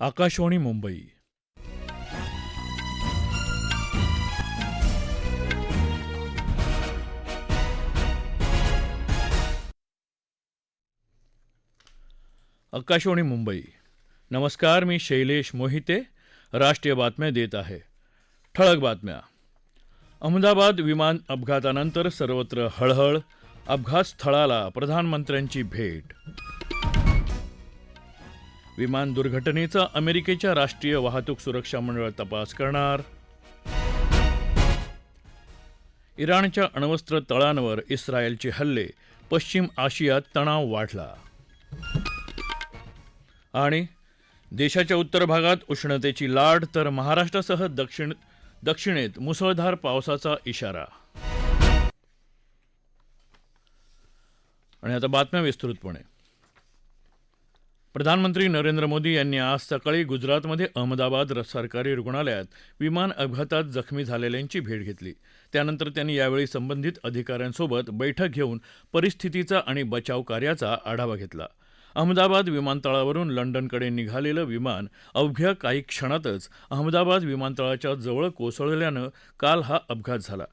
आकाशवाणी मुंबई. आकाशवाणी मुंबई. नमस्कार मी शैलेश मोहिते. राष्ट्रीय बातम्या देत आहे. ठळक बातम्या. अहमदाबाद विमान अपघातानंतर सर्वत्र हळहळ अपघात स्थळाला प्रधानमंत्र्यांची भेट विमान दुर्घटनेचा अमेरिकेच्या राष्ट्रीय वाहतूक सुरक्षा मंडळ तपास करणार. इराणच्या अण्वस्त्र तळांवर इस्रायलचे हल्ले पश्चिम आशियात तणाव वाढला. आणि देशाच्या उत्तर भागात उष्णतेची लाट तर महाराष्ट्रासह दक्षिण दक्षिणेत मुसळधार पावसाचा इशारा. आणि आता बातम्या विस्तृतपणे. प्रधानमंत्री नरेंद्र मोदी यांनी आज सकाळी गुजरातमध्ये अहमदाबाद र- सरकारी रुग्णालयात विमान अपघातात जखमी झालेल्यांची भेट घेतली. त्यानंतर त्यांनी यावेळी संबंधित अधिकाऱ्यांसोबत बैठक घेऊन परिस्थितीचा आणि बचाव कार्याचा आढावा घेतला. अहमदाबाद विमानतळावरून लंडनकडे निघालेलं विमान अवघ्या काही क्षणातच अहमदाबाद विमानतळाच्या जवळ कोसळल्यानं काल हा अपघात झाला.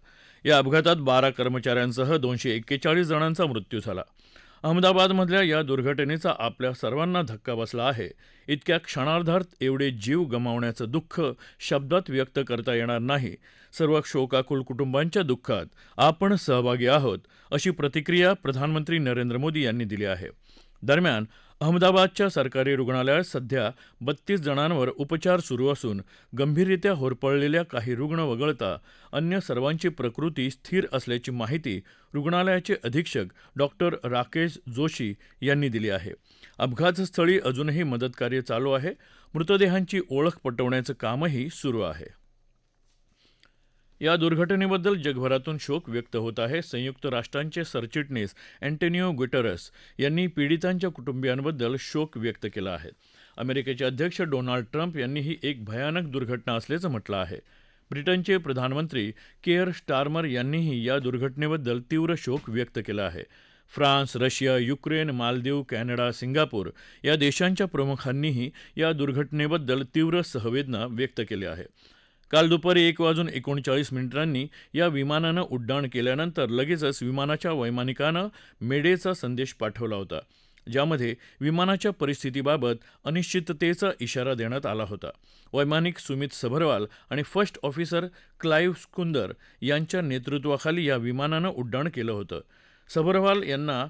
या अपघातात बारा कर्मचाऱ्यांसह दोनशे एक्केचाळीस जणांचा मृत्यू झाला. अहमदाबादमधल्या या दुर्घटनेचा आपल्या सर्वांना धक्का बसला आहे. इतक्या क्षणार्धात एवढे जीव गमावण्याचं दुःख शब्दात व्यक्त करता येणार नाही. सर्व शोकाकुल कुटुंबांच्या दुःखात आपण सहभागी आहोत अशी प्रतिक्रिया प्रधानमंत्री नरेंद्र मोदी यांनी दिली आहे. दरम्यान अहमदाबादच्या सरकारी रुग्णालयात सध्या बत्तीस जणांवर उपचार सुरू असून गंभीररित्या होरपळलेल्या काही रुग्ण वगळता अन्य सर्वांची प्रकृती स्थिर असल्याची माहिती रुग्णालयाचे अधीक्षक डॉक्टर राकेश जोशी यांनी दिली आहे. अपघातस्थळी अजूनही मदतकार्य चालू आहे. मृतदेहांची ओळख पटवण्याचं कामही सुरू आहे. या दुर्घटनेबद्दल जगभरातून शोक व्यक्त होत आहे. संयुक्त राष्ट्रांचे सरचिटणीस अँटोनिओ गुटेरस यांनी पीडितांच्या कुटुंबियांबद्दल शोक व्यक्त केला आहे. अमेरिकेचे अध्यक्ष डोनाल्ड ट्रम्प यांनी ही एक भयानक दुर्घटना असल्याचं म्हटलं आहे. ब्रिटनचे प्रधानमंत्री केअर स्टार्मर यांनीही या दुर्घटनेबद्दल तीव्र शोक व्यक्त केला आहे. France Russia Ukraine Maldives Canada Singapore या देशांच्या प्रमुखांनीही या दुर्घटनेबद्दल तीव्र सहवेदना व्यक्त केल्या आहे काल दुपारी एक वाजून एकोणचाळीस मिनिटांनी या विमानानं उड्डाण केल्यानंतर लगेचच विमानाच्या वैमानिकानं मेडेचा संदेश पाठवला होता ज्यामध्ये विमानाच्या परिस्थितीबाबत अनिश्चिततेचा इशारा देण्यात आला होता. वैमानिक सुमित सभरवाल आणि फर्स्ट ऑफिसर क्लाईव्ह स्कुंदर यांच्या नेतृत्वाखाली या विमानानं उड्डाण केलं होतं. सभरवाल यांना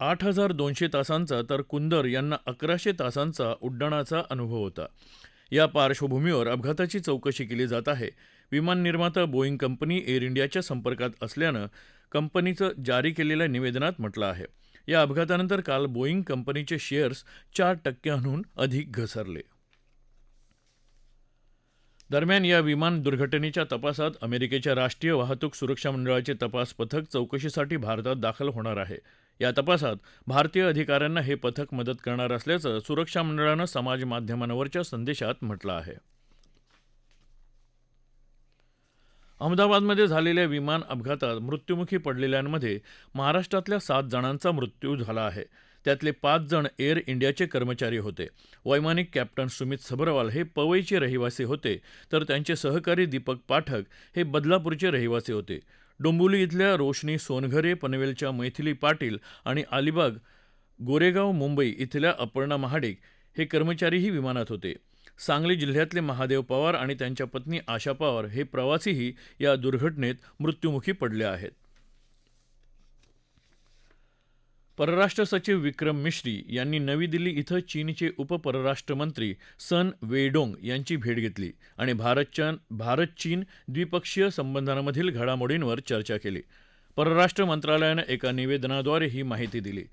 आठ हजार दोनशे तासांचा तर कुंदर यांना अकराशे तासांचा उड्डाणाचा अनुभव होता. या पार्श्वभूमीवर अपघाताची चौकशी केली जात आहे. विमान निर्माता बोईंग कंपनी एअर इंडियाच्या संपर्कात असल्यानं कंपनीचं जारी केलेल्या निवेदनात म्हटलं आहे. या अपघातानंतर काल बोईंग कंपनीचे शेअर्स चार टक्क्यांहून अधिक घसरले. दरम्यान या विमान दुर्घटनेच्या तपासात अमेरिकेच्या राष्ट्रीय वाहतूक सुरक्षा मंडळाचे तपास पथक चौकशीसाठी भारतात दाखल होणार आहे. या तपासात भारतीय अधिकाऱ्यांना हे पथक मदत करणार असल्याचं सुरक्षा मंडळानं समाज माध्यमांवरच्या संदेशात म्हटलं आहे. अहमदाबादमध्ये झालेल्या विमान अपघातात मृत्युमुखी पडलेल्यांमध्ये महाराष्ट्रातल्या सात जणांचा मृत्यू झाला आहे. त्यातले पाच जण एअर इंडियाचे कर्मचारी होते. वैमानिक कॅप्टन सुमित सबरवाल हे पवईचे रहिवासी होते तर त्यांचे सहकारी दीपक पाठक हे बदलापूरचे रहिवासी होते. डोंबिवली इथल्या रोशनी सोनघरे पनवेलच्या मैथिली पाटील आणि अलिबाग गोरेगाव मुंबई इथल्या अपर्णा महाडिक हे कर्मचारीही विमानात होते. सांगली जिल्ह्यातले महादेव पवार आणि त्यांच्या पत्नी आशा पवार हे प्रवासीही या दुर्घटनेत मृत्युमुखी पडले आहेत. परराष्ट्र सचिव विक्रम मिश्री यांनी नवी दिल्ली इथं चीनचे उपपरराष्ट्रमंत्री सन वेडोंग यांची भेट घेतली आणि भारत चीन द्विपक्षीय संबंधांमधील घडामोडींवर चर्चा केली. परराष्ट्र मंत्रालयानं एका निवेदनाद्वारे ही माहिती दिली.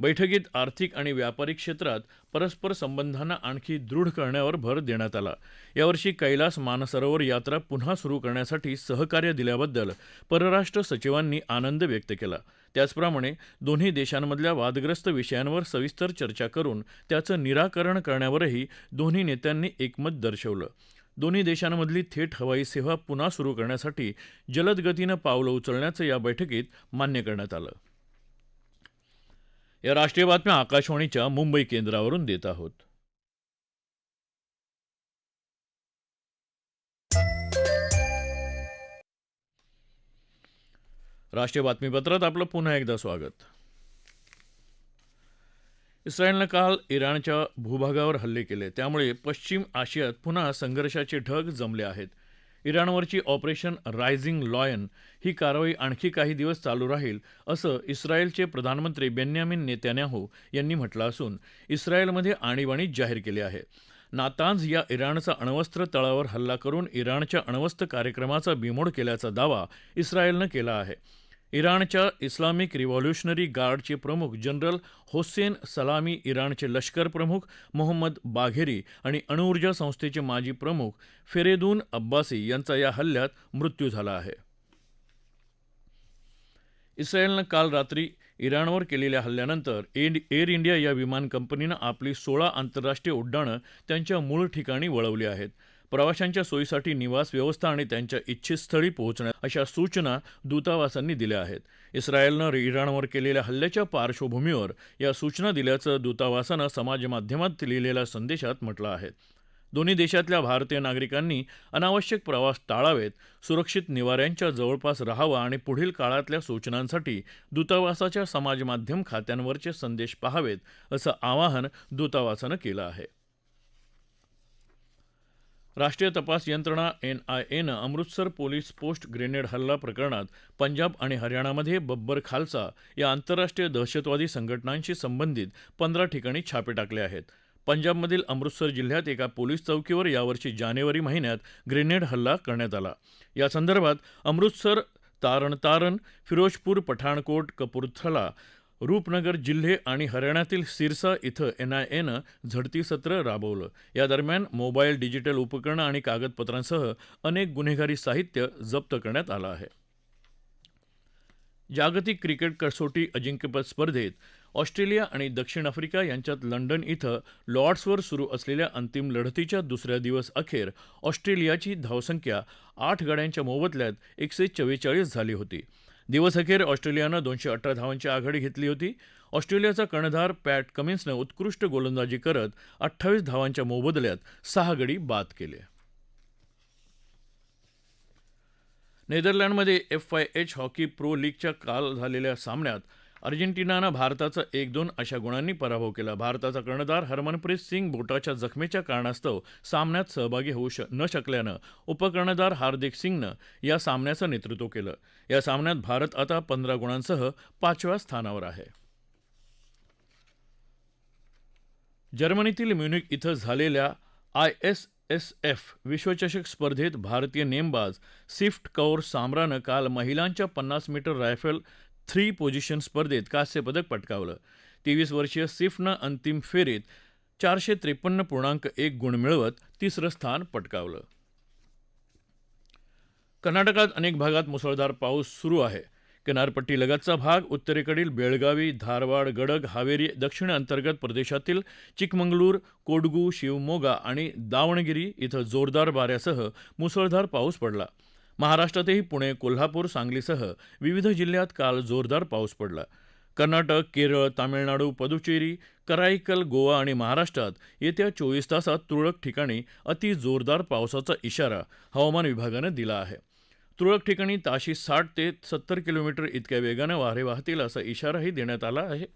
बैठकीत आर्थिक आणि व्यापारी क्षेत्रात परस्पर संबंधांना आणखी दृढ करण्यावर भर देण्यात आला. यावर्षी कैलास मानसरोवर यात्रा पुन्हा सुरू करण्यासाठी सहकार्य दिल्याबद्दल परराष्ट्र सचिवांनी आनंद व्यक्त केला. त्याचप्रमाणे दोन्ही देशांमधल्या वादग्रस्त विषयांवर सविस्तर चर्चा करून त्याचं निराकरण करण्यावरही दोन्ही नेत्यांनी एकमत दर्शवलं. दोन्ही देशांमधली थेट हवाई सेवा पुन्हा सुरू करण्यासाठी जलद गतीनं पावलं उचलण्याचं या बैठकीत मान्य करण्यात आलं. या राष्ट्रीय बातम्या आकाशवाणीच्या मुंबई केंद्रावरून देत आहोत. राष्ट्रीय बातमीपत्रात आपलं पुन्हा एकदा स्वागत. इस्रायलनं काल इराणच्या भूभागावर हल्ले केले. त्यामुळे पश्चिम आशियात पुन्हा संघर्षाचे ढग जमले आहेत. इराणवरची ऑपरेशन रायझिंग लॉयन ही कारवाई आणखी काही दिवस चालू राहील असं इस्रायलचे प्रधानमंत्री बेन्यामिन नेत्यान्याहू यांनी म्हटलं असून इस्रायलमध्ये आणीबाणी जाहीर केली आहे. नातांज या इराणचा अण्वस्त्र तळावर हल्ला करून इराणच्या अण्वस्त्र कार्यक्रमाचा बिमोड केल्याचा दावा इस्रायलनं केला आहे. इराणच्या इस्लामिक रिव्हॉल्युशनरी गार्डचे प्रमुख जनरल होसेन सलामी इराणचे लष्कर प्रमुख मोहम्मद बाघेरी आणि अणुऊर्जा संस्थेचे माजी प्रमुख फेरेदून अब्बासी यांचा या हल्ल्यात मृत्यू झाला आहे. इस्रायलनं काल रात्री इराणवर केलेल्या हल्ल्यानंतर एअर इंडिया या विमान कंपनीनं आपली सोळा आंतरराष्ट्रीय उड्डाणं त्यांच्या मूळ ठिकाणी वळवली आहेत. प्रवाशांच्या सोयीसाठी निवास व्यवस्था आणि त्यांच्या इच्छितस्थळी पोहोचण्या अशा सूचना दूतावासांनी दिल्या आहेत. इस्रायलनं इराणवर केलेल्या हल्ल्याच्या पार्श्वभूमीवर या सूचना दिल्याचं दूतावासानं समाजमाध्यमात लिहिलेल्या संदेशात म्हटलं आहे. दोन्ही देशातल्या भारतीय नागरिकांनी अनावश्यक प्रवास टाळावेत सुरक्षित निवाऱ्यांच्या जवळपास राहावं आणि पुढील काळातल्या सूचनांसाठी दूतावासाच्या समाजमाध्यम खात्यांवरचे संदेश पहावेत असं आवाहन दूतावासानं केलं आहे. राष्ट्रीय तपास यंत्रणा N I Amritsar police post grenade हल्ला प्रकरणात पंजाब आणि हरियाणामध्ये बब्बर खालसा या आंतरराष्ट्रीय दहशतवादी संघटनांशी संबंधित पंधरा ठिकाणी छापे टाकले आहेत. पंजाबमधील अमृतसर जिल्ह्यात एका पोलीस चौकीवर यावर्षी जानेवारी महिन्यात ग्रेनेड हल्ला करण्यात आला. या संदर्भात अमृतसर तारण तारण फिरोजपूर पठाणकोट कपूरथला रूपनगर जिल्हे आणि हरियाणातील सिरसा इथं एनआयएनं झडती सत्र राबवलं. या दरम्यान मोबाईल डिजिटल उपकरणं आणि कागदपत्रांसह अनेक गुन्हेगारी साहित्य जप्त करण्यात आलं आहे. जागतिक क्रिकेट कसोटी अजिंक्यपद स्पर्धेत ऑस्ट्रेलिया आणि दक्षिण आफ्रिका यांच्यात लंडन इथं लॉर्ड्सवर सुरू असलेल्या अंतिम लढतीच्या दुसऱ्या दिवस अखेर ऑस्ट्रेलियाची धावसंख्या आठ गाड्यांच्या मोबदल्यात एकशे चव्वेचाळीस झाली होती. दिवसअखेर ऑस्ट्रेलियानं दोनशे अठरा धावांची आघाडी घेतली होती. ऑस्ट्रेलियाचा कर्णधार पॅट कमिन्सनं उत्कृष्ट गोलंदाजी करत अठ्ठावीस धावांच्या मोबदल्यात सहा गडी बाद केले. नेदरलँडमध्ये F I H hockey pro लीगच्या काल झालेल्या सामन्यात अर्जेंटिनानं भारताचा एक दोन अशा गुणांनी पराभव केला. भारताचा कर्णधार हरमनप्रीत सिंग बोटाच्या जखमेच्या कारणास्तव सामन्यात सहभागी होऊ न शकल्यानं उपकर्णधार हार्दिक सिंगनं या सामन्याचं नेतृत्व केलं. या सामन्यात भारत आता पंधरा गुणांसह पाचव्या स्थानावर आहे. जर्मनीतील म्युनिक इथं झालेल्या आय एस एस एफ विश्वचषक स्पर्धेत भारतीय नेमबाज सिफ्ट कौर सामरानं काल महिलांच्या पन्नास मीटर रायफल थ्री पोझिशन स्पर्धेत कांस्यपदक पटकावलं. तेवीस वर्षीय सिफनं अंतिम फेरीत चारशे त्रेपन्न पूर्णांक एक गुण मिळवत तिसरं स्थान पटकावलं. कर्नाटकात अनेक भागात मुसळधार पाऊस सुरू आहे. किनारपट्टी लगतचा भाग उत्तरेकडील बेळगावी धारवाड गडग हावेरी दक्षिण अंतर्गत प्रदेशातील चिकमंगळूर कोडगू शिवमोगा आणि दावणगिरी इथं जोरदार वाऱ्यासह मुसळधार पाऊस पडला. महाराष्ट्रातही पुणे कोल्हापूर सांगलीसह विविध जिल्ह्यात काल जोरदार पाऊस पडला. कर्नाटक केरळ तामिळनाडू पदुचेरी कराईकल गोवा आणि महाराष्ट्रात येत्या चोवीस तासात तुरळक ठिकाणी अति जोरदार पावसाचा इशारा हवामान विभागानं दिला आहे. तुरळक ठिकाणी ताशी साठ ते सत्तर किलोमीटर इतक्या वेगानं वारे वाहतील असा इशाराही देण्यात आला आहे.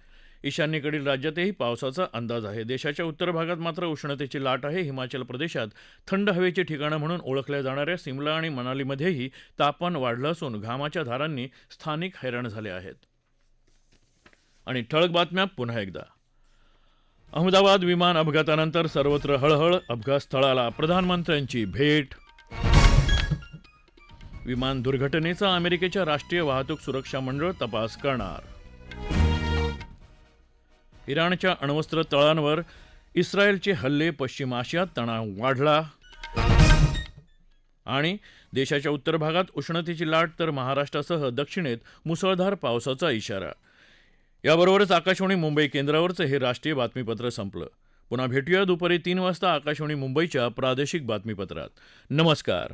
ईशान्येकडील राज्यातही पावसाचा अंदाज आहे. देशाच्या उत्तर भागात मात्र उष्णतेची लाट आहे. हिमाचल प्रदेशात थंड हवेची ठिकाणं म्हणून ओळखल्या जाणाऱ्या सिमला आणि मनालीमध्येही तापमान वाढलं असून घामाच्या धारांनी स्थानिक हैराण झाले आहेत. आणि ठळक बातम्या पुन्हा एकदा. अहमदाबाद विमान अपघातानंतर सर्वत्र हळहळ अपघात स्थळाला प्रधानमंत्र्यांची भेट. विमान दुर्घटनेचा अमेरिकेच्या राष्ट्रीय वाहतूक सुरक्षा मंडळ तपास करणार. इराणच्या अण्वस्त्र तळांवर इस्रायलचे हल्ले पश्चिम आशियात तणाव वाढला. आणि देशाच्या उत्तर भागात उष्णतेची लाट तर महाराष्ट्रासह दक्षिणेत मुसळधार पावसाचा इशारा. याबरोबरच आकाशवाणी मुंबई केंद्रावरचं हे राष्ट्रीय बातमीपत्र संपलं. पुन्हा भेटूया दुपारी तीन वाजता आकाशवाणी मुंबईच्या प्रादेशिक बातमीपत्रात. नमस्कार.